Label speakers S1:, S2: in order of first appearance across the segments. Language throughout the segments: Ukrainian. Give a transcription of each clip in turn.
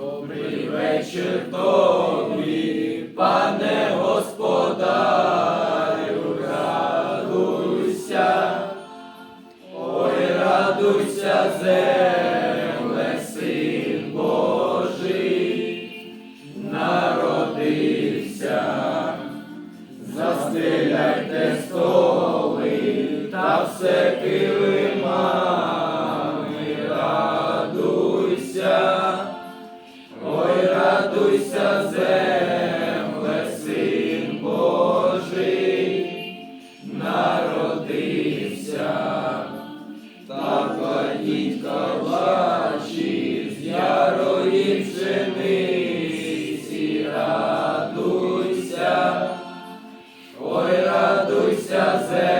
S1: Добрий вечір тобі, пане господарю, радуйся, ой, радуйся, земле, син Божий, народився, застеляйте столи та все радуйся, земле,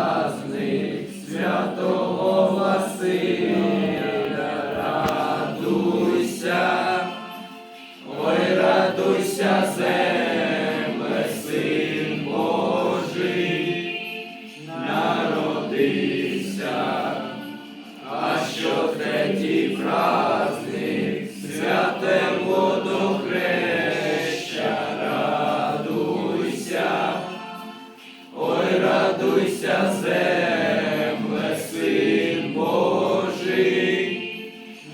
S1: радуйся, земле, син Божий,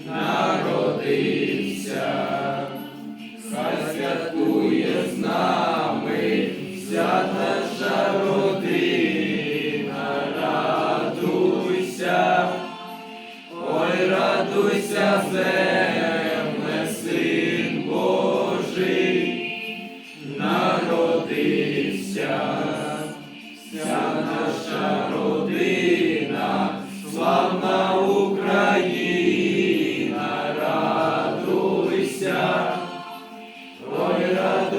S1: народився, хай святкує з нами вся наша родина, радуйся. Ой, радуйся, земле, син Божий, народився,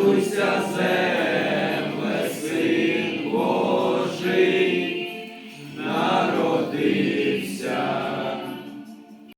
S1: радуйся, земле,